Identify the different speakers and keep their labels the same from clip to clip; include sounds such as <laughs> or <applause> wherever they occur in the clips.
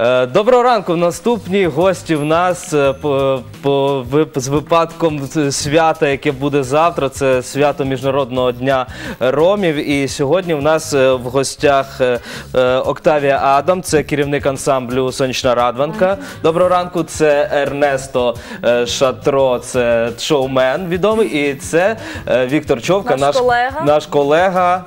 Speaker 1: Е, Доброго ранку. Наступні гості в нас е, по, по, з випадком свята, яке буде завтра. Це свято Міжнародного дня ромів. І сьогодні в нас е, в гостях Октавія Адам, це керівник ансамблю Сонячна Радванка. Доброго ранку. Це Ернесто Шатро, це шоумен відомий. І це Віктор Човка,
Speaker 2: Наш колега.
Speaker 1: наш колега,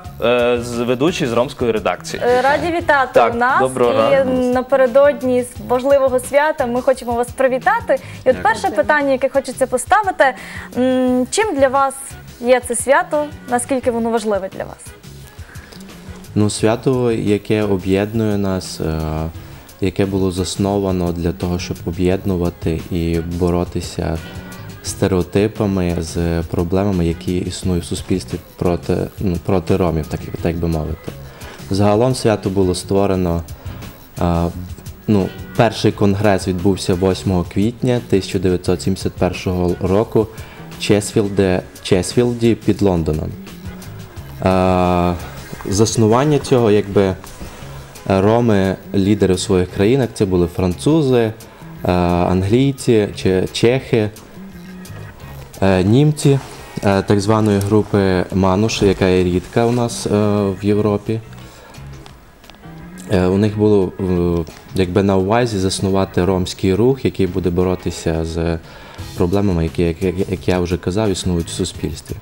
Speaker 1: ведучий з ромської редакції.
Speaker 2: Раді вітати
Speaker 1: Так,
Speaker 2: у нас і
Speaker 1: ранку.
Speaker 2: Напередодні з важливого свята ми хочемо вас привітати. І от перше питання, яке хочеться поставити: м, чим для вас є це свято? Наскільки воно важливе для вас?
Speaker 3: Ну, свято, яке об'єднує нас, е, яке було засновано для того, щоб об'єднувати і боротися з стереотипами, з проблемами, які існують в суспільстві проти, ну, проти ромів, так, так би мовити. Загалом свято було створено. е, Ну, перший конгрес відбувся 8 квітня 1971 року в Чесфілді, Чесфілді під Лондоном. Е, Заснування цього, якби роми, лідери в своїх країнах, це були французи, е, англійці чехи, е, німці е, так званої групи Мануш, яка є рідка у нас е, в Європі. Е, У них було е, якби на увазі заснувати ромський рух, який буде боротися з проблемами, які, як, я вже казав, існують в суспільстві.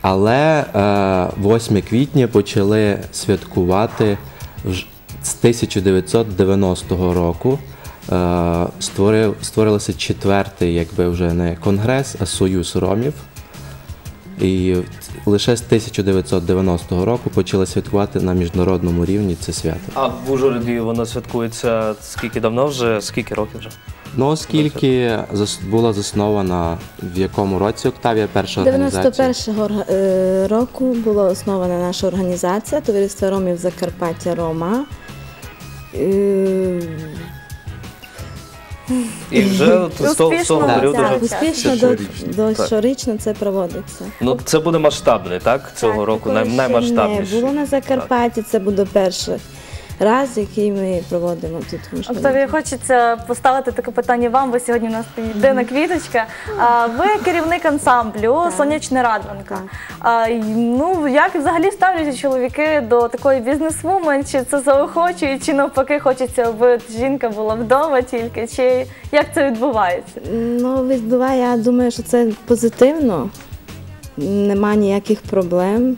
Speaker 3: Але е, 8 квітня почали святкувати з 1990 року. Е, створив, створилося четвертий, якби вже не конгрес, а Союз Ромів. І лише з 1990 року почали святкувати на міжнародному рівні це свято.
Speaker 1: А в Ужгороді воно святкується скільки давно вже? Скільки років вже?
Speaker 3: Ну, оскільки зас- була заснована в якому році Октавія перша організація?
Speaker 4: 91-го орга- е, року була основана наша організація Товариство Ромів Закарпаття Рома. Е,
Speaker 1: І вже з того, з того періоду
Speaker 2: так,
Speaker 1: вже
Speaker 4: Успішно до, до
Speaker 1: так.
Speaker 4: щорічно це проводиться.
Speaker 1: ну це буде масштабне, так? Цього
Speaker 4: Так,
Speaker 1: року
Speaker 4: такого
Speaker 1: най,
Speaker 4: ще
Speaker 1: наймасштабніший.
Speaker 4: Не було на Закарпатті, це буде перший раз, який ми проводимо тут.
Speaker 2: Октавія, хочеться поставити таке питання вам. Ви сьогодні у нас єдина квіточка. А, Ви керівник ансамблю Сонячна Радванка. А, Ну як взагалі ставляться чоловіки до такої бізнесвумен? Чи це заохочує, чи навпаки хочеться, аби жінка була вдома тільки? Чи як це відбувається?
Speaker 4: Ну, відбуває, я думаю, що це позитивно. Нема ніяких проблем.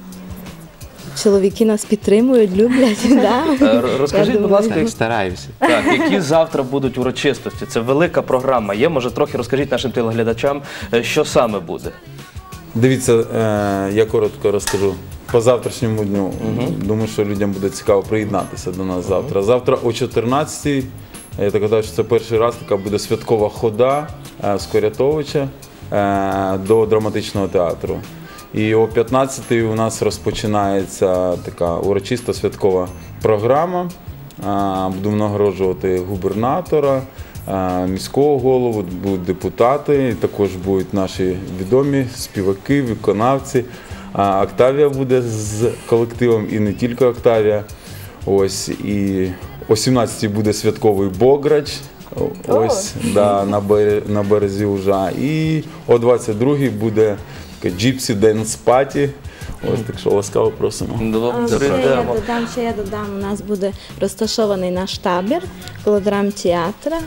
Speaker 4: Чоловіки нас підтримують, люблять. <laughs> да?
Speaker 1: Е, Розкажіть,
Speaker 4: Я
Speaker 1: будь
Speaker 4: думаю,
Speaker 1: ласка,
Speaker 3: Так, стараюся.
Speaker 1: так, які завтра будуть урочистості? Це велика програма. Є, може, трохи розкажіть нашим телеглядачам, е, що саме буде.
Speaker 5: Дивіться, е, я коротко розкажу. По завтрашньому дню думаю, що людям буде цікаво приєднатися до нас завтра. Завтра о 14-й, я так гадаю, що це перший раз така буде святкова хода е, з Корятовича е, до драматичного театру. І о 15-й у нас розпочинається така урочиста святкова програма. Будемо нагороджувати губернатора, міського голову, будуть депутати, і також будуть наші відомі співаки, виконавці. Октавія буде з колективом і не тільки Октавія. Ось і о 17-й буде святковий Бограч. Ось да, на березі Ужа. І о 22-й буде таке Gypsy Dance Party. Ось так що ласкаво просимо.
Speaker 4: Ще я додам, ще я додам, у нас буде розташований наш табір коло драмтеатра.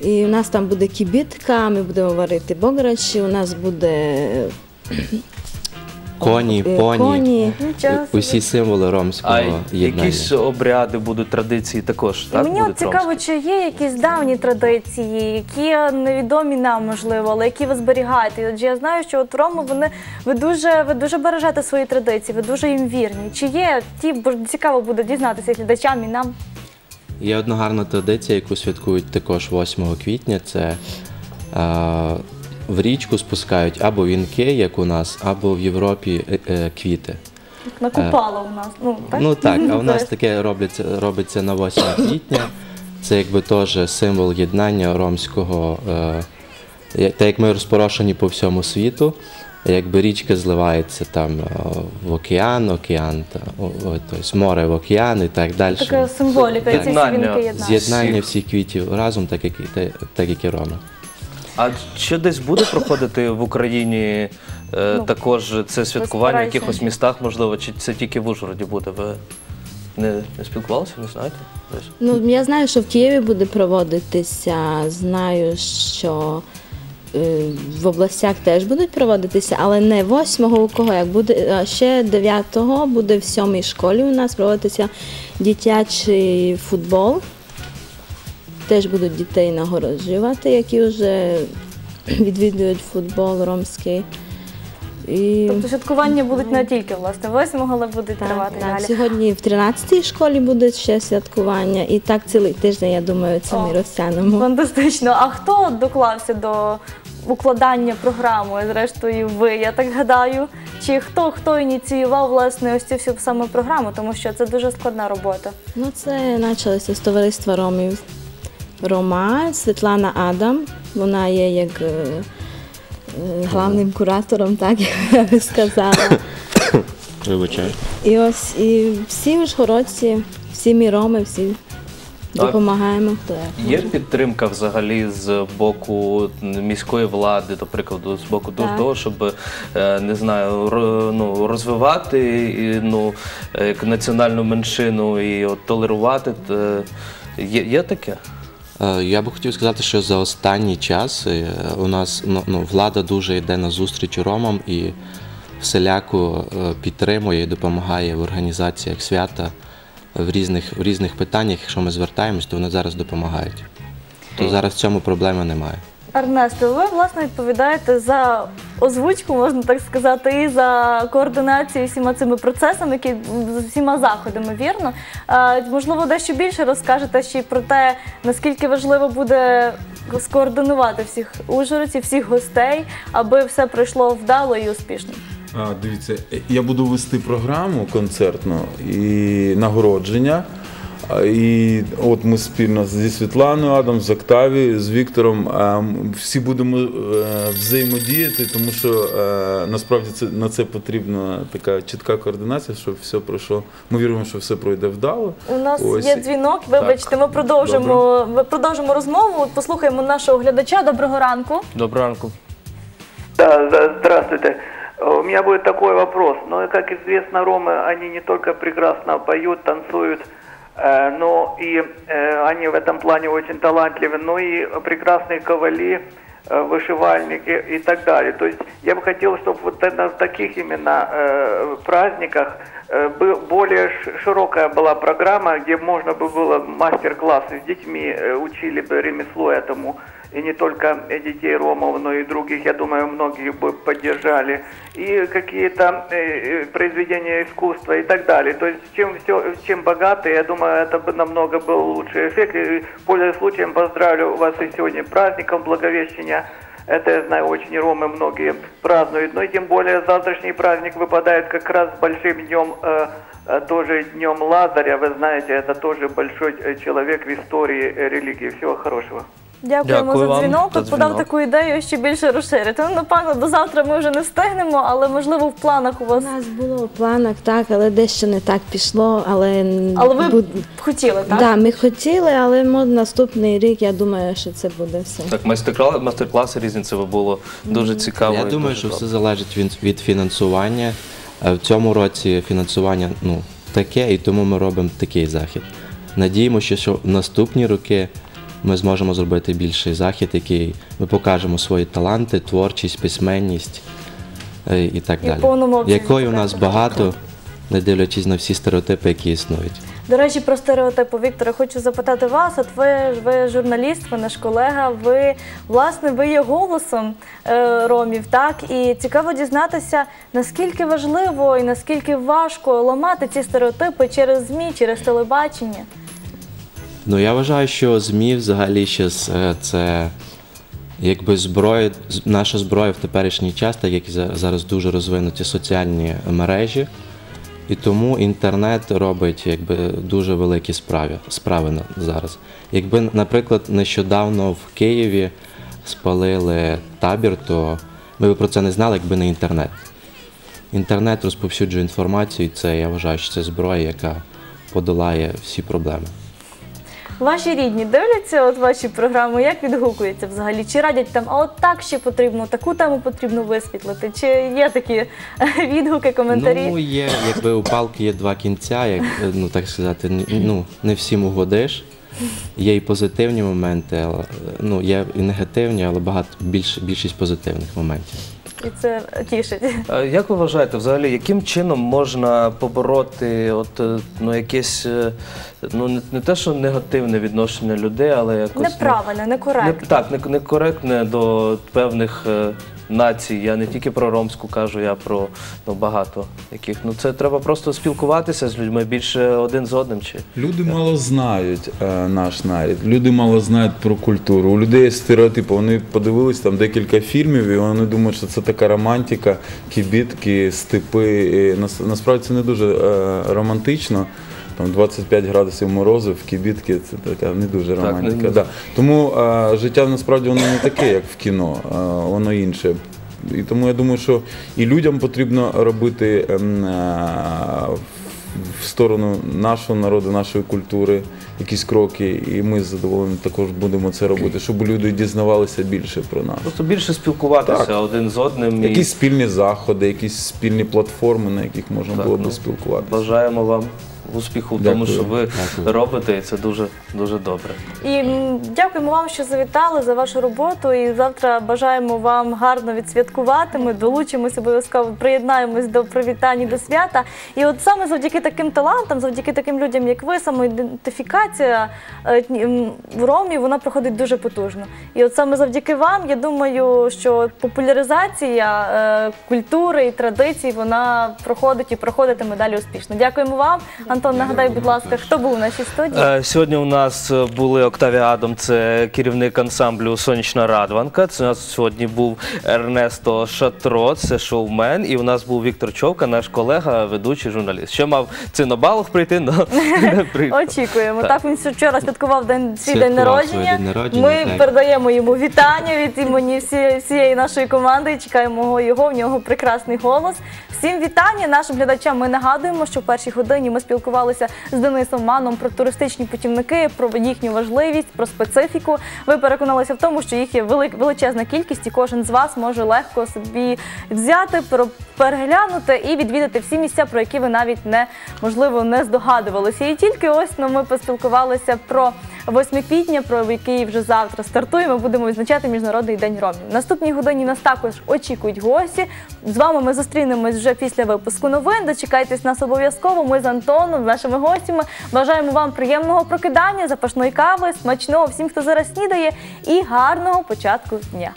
Speaker 4: І у нас там буде кібітка, ми будемо варити бограчі, у нас буде
Speaker 3: Коні,
Speaker 4: е,
Speaker 3: поні,
Speaker 4: коні.
Speaker 2: Нічого собі.
Speaker 3: усі символи ромського
Speaker 1: А
Speaker 3: єднання.
Speaker 1: якісь обряди будуть традиції також, так?
Speaker 2: Мені от
Speaker 1: будуть
Speaker 2: цікаво,
Speaker 1: ромські?
Speaker 2: чи є якісь давні традиції, які невідомі нам, можливо, але які ви зберігаєте. Адже я знаю, що от Роми, вони ви дуже ви дуже бережете свої традиції, ви дуже їм вірні. Чи є ті, бо цікаво буде дізнатися глядачам і нам.
Speaker 3: Є одна гарна традиція, яку святкують також 8 квітня. Це е, в річку спускають або вінки, як у нас, або в Європі е, е, квіти.
Speaker 2: Накупало у нас. Ну так,
Speaker 3: Ну так, а у нас таке робиться, робиться на 8 квітня. Це якби теж символ єднання ромського, е, так як ми розпорошені по всьому світу. якби річка зливається там е, в океан, океан, та, о, о, тобто море в океан і так далі.
Speaker 2: Така символіка, ці всі вінки єднають.
Speaker 3: З'єднання всіх квітів разом, так як і те- так як і Роми.
Speaker 1: А чи десь буде проходити в Україні е,
Speaker 2: Ну,
Speaker 1: також це святкування в
Speaker 2: стараюся.
Speaker 1: якихось містах, можливо, чи це тільки в Ужгороді буде? Ви не, не спілкувалися, не знаєте? Десь?
Speaker 4: Ну, я знаю, що в Києві буде проводитися. Знаю, що е, в областях теж будуть проводитися, але не 8-го у кого як буде, а ще 9-го буде в сьомій школі у нас проводитися дитячий футбол. Теж будуть дітей нагороджувати, які вже відвідують футбол ромський. І...
Speaker 2: Тобто святкування будуть не тільки власне 8 але будуть
Speaker 4: Так,
Speaker 2: тривати
Speaker 4: так.
Speaker 2: далі.
Speaker 4: Сьогодні в 13-й школі буде ще святкування, і так цілий тиждень, я думаю, це ми розтягнемо.
Speaker 2: Фантастично. А хто доклався до укладання програми? Зрештою, ви, я так гадаю. Чи хто хто ініціював власне ось цю всю саме програму, тому що це дуже складна робота.
Speaker 4: Ну, це почалося з товариства Ромів. Рома, Світлана Адам. Вона є як е, е, главним куратором, так як я би сказала.
Speaker 3: Вибачаю.
Speaker 4: І ось і всі ужгородці, всі ми роми, всі допомагаємо. Хто як.
Speaker 1: Є підтримка взагалі з боку міської влади, до прикладу, з боку
Speaker 4: Так.
Speaker 1: того, щоб е, не знаю, ну, розвивати і, ну, як національну меншину і от, толерувати. Є, є таке?
Speaker 3: Е, Я би хотів сказати, що за останній час е, у нас ну, ну, влада дуже йде на зустріч ромам і всіляко е, підтримує і допомагає в організаціях свята в різних, в різних питаннях. Якщо ми звертаємось, то вони зараз допомагають. То зараз в цьому проблеми немає.
Speaker 2: Ернесто, ви власне відповідаєте за озвучку, можна так сказати, і за координацію всіма цими процесами, які з всіма заходами, вірно. Е, можливо, дещо більше розкажете ще й про те, наскільки важливо буде скоординувати всіх ужгородців, всіх гостей, аби все пройшло вдало і успішно.
Speaker 5: А, дивіться, я буду вести програму концертну і нагородження. І от ми спільно зі Світланою Адам, з Октаві, з Віктором всі будемо е, взаємодіяти, тому що е, насправді це на це потрібна така чітка координація, щоб все пройшло. Ми віримо, що все пройде вдало.
Speaker 2: У нас
Speaker 5: Ось.
Speaker 2: є дзвінок. Вибачте, ми продовжимо. Ми продовжимо розмову. Послухаємо нашого глядача. Доброго ранку.
Speaker 1: Доброго ранку.
Speaker 6: Да, да, здравствуйте. У меня будет такой вопрос. Ну, как известно, ромы, они не только прекрасно поют, танцуют, э, но и э, они в этом плане очень талантливы, но и прекрасные ковали, э, вышивальники и так далее. То есть я бы хотел, чтобы вот на в таких именно э, праздниках э, бы- более ш- широкая была программа, где можно бы было мастер-классы с детьми, э, учили бы ремесло этому. И не только детей ромов, но и других, я думаю, многие бы поддержали. И какие-то э, э, произведения искусства и так далее. То есть чем, все, чем богаты, я думаю, это бы намного был лучший эффект. И, пользуясь случаем, поздравлю вас и сегодня праздником Благовещения. Это, я знаю, очень ромы многие празднуют. Но и тем более завтрашний праздник выпадает как раз с большим днем, э, э, тоже днем Лазаря. Вы знаете, это тоже большой человек в истории религии. Всего хорошего.
Speaker 2: Дякуємо
Speaker 1: Дякую
Speaker 2: за
Speaker 1: вам
Speaker 2: дзвінок.
Speaker 1: за
Speaker 2: От подав
Speaker 1: дзвінок.
Speaker 2: таку ідею ще більше розширити. Ну, напевно, до завтра ми вже не встигнемо, але можливо в планах у
Speaker 4: У
Speaker 2: вас.
Speaker 4: нас було в планах так, але дещо не так пішло. Але,
Speaker 2: Але ви
Speaker 4: буд-
Speaker 2: б хотіли, так?
Speaker 4: Да, ми хотіли, але мо- наступний рік я думаю, що це буде все.
Speaker 1: Так, майстер-кла- майстер-класи різні це було дуже цікаво.
Speaker 3: Я
Speaker 1: і
Speaker 3: думаю,
Speaker 1: дуже
Speaker 3: що все залежить від, від фінансування. Е, В цьому році фінансування ну, таке, і тому ми робимо такий захід. Надіємося, що в наступні роки ми зможемо зробити більший захід, який ми покажемо свої таланти, творчість, письменність е, і так
Speaker 2: І
Speaker 3: далі.
Speaker 2: повному обсязі
Speaker 3: Якої у нас багато, не дивлячись на всі стереотипи, які існують.
Speaker 2: До речі, про стереотипи Віктора, хочу запитати вас. От ви, ви журналіст, ви наш колега. Ви власне ви є голосом е, ромів, так і цікаво дізнатися, наскільки важливо і наскільки важко ламати ці стереотипи через змі, через телебачення.
Speaker 3: Ну я вважаю, що ЗМІ взагалі ще е, це якби зброя, наша зброя в теперішній час, так як зараз дуже розвинуті соціальні мережі. І тому інтернет робить якби дуже великі справи, справи зараз. Якби, наприклад, нещодавно в Києві спалили табір, то ми б про це не знали, якби не інтернет. Інтернет розповсюджує інформацію, і це я вважаю, що це зброя, яка подолає всі проблеми.
Speaker 2: Ваші рідні дивляться от ваші програми, як відгукуються взагалі? Чи радять там, а от так ще потрібно, таку тему потрібно висвітлити? Чи є такі <laughs> відгуки, коментарі?
Speaker 3: Ну, є, якби у палки є два кінця, як, ну так сказати, ну, не всім угодиш. Є і позитивні моменти, але, ну, є і негативні, але багато більш, більшість позитивних моментів.
Speaker 2: І це тішить.
Speaker 1: А Як ви вважаєте, взагалі, яким чином можна побороти от, е, ну, якесь, е, ну, не, не те, що негативне відношення людей, але якось. неправильне,
Speaker 2: некоректне.
Speaker 1: Не, так, не- некоректне до певних е, націй. Я не тільки про ромську кажу, я про ну, багато яких. Ну це треба просто спілкуватися з людьми більше один з одним. Чи
Speaker 5: Люди мало знають е, наш нарід, люди мало знають про культуру. У людей є стереотипи. Вони подивились там декілька фільмів, і вони думають, що це така романтика, кібітки, степи. І нас, насправді це не дуже е, романтично. Там 25 градусів морозу в кібітки це така не дуже
Speaker 1: Так,
Speaker 5: романтика.
Speaker 1: не-
Speaker 5: да. Тому е, життя насправді воно не таке, як в кіно, е, воно інше. І тому я думаю, що і людям потрібно робити ем, е, в сторону нашого народу, нашої культури якісь кроки, і ми з задоволенням також будемо це робити, щоб люди дізнавалися більше про нас.
Speaker 1: просто більше спілкуватися
Speaker 5: Так.
Speaker 1: один з одним. і
Speaker 5: Якісь спільні заходи, якісь спільні платформи, на яких можна
Speaker 1: Так,
Speaker 5: було
Speaker 1: ну,
Speaker 5: би спілкуватися.
Speaker 1: Бажаємо вам успіху в тому,
Speaker 5: Дякую.
Speaker 1: що ви
Speaker 3: Дякую.
Speaker 1: робите, і це дуже дуже добре.
Speaker 2: І м, дякуємо вам, що завітали за вашу роботу. І завтра бажаємо вам гарно відсвяткувати. Ми долучимося обов'язково, приєднаємось до привітань і до свята. І от саме завдяки таким талантам, завдяки таким людям, як ви, самоідентифікація е, м, в Ромі вона проходить дуже потужно. І от саме завдяки вам, я думаю, що популяризація е, культури і традицій вона проходить і проходитиме далі успішно. Дякуємо вам, Антон. Нагадай, будь ласка, хто був у нашій студії?
Speaker 1: Е, Сьогодні у нас е, були Октавія Адам, це керівник ансамблю Сонячна Радванка. Це у нас сьогодні був Ернесто Шатро, це шоумен. І у нас був Віктор Човка, наш колега, ведучий журналіст. Ще мав цинобалох прийти, але <laughs> не приїхав.
Speaker 2: Очікуємо.
Speaker 1: Так.
Speaker 2: Так, він вчора святкував день свій день
Speaker 3: Святкував
Speaker 2: народження.
Speaker 3: день народження,
Speaker 2: Ми
Speaker 3: так.
Speaker 2: передаємо йому вітання від імені всі- всієї нашої команди. і Чекаємо його. В нього прекрасний голос. Всім вітання нашим глядачам. Ми нагадуємо, що в першій годині ми спілкувалися з Денисом Маном про туристичні путівники, про їхню важливість, про специфіку. Ви переконалися в тому, що їх є величезна кількість, і кожен з вас може легко собі взяти, переглянути і відвідати всі місця, про які ви навіть не можливо не здогадувалися. І тільки ось ну, ми поспілкувалися про 8 квітня, про який вже завтра стартує. Ми будемо відзначати міжнародний день ромів. Наступній годині нас також очікують гості. З вами ми зустрінемось вже після випуску новин. Дочекайтесь нас обов'язково. Ми з Антоном, з нашими гостями. Бажаємо вам приємного прокидання, запашної кави, смачного всім, хто зараз снідає, і гарного початку дня.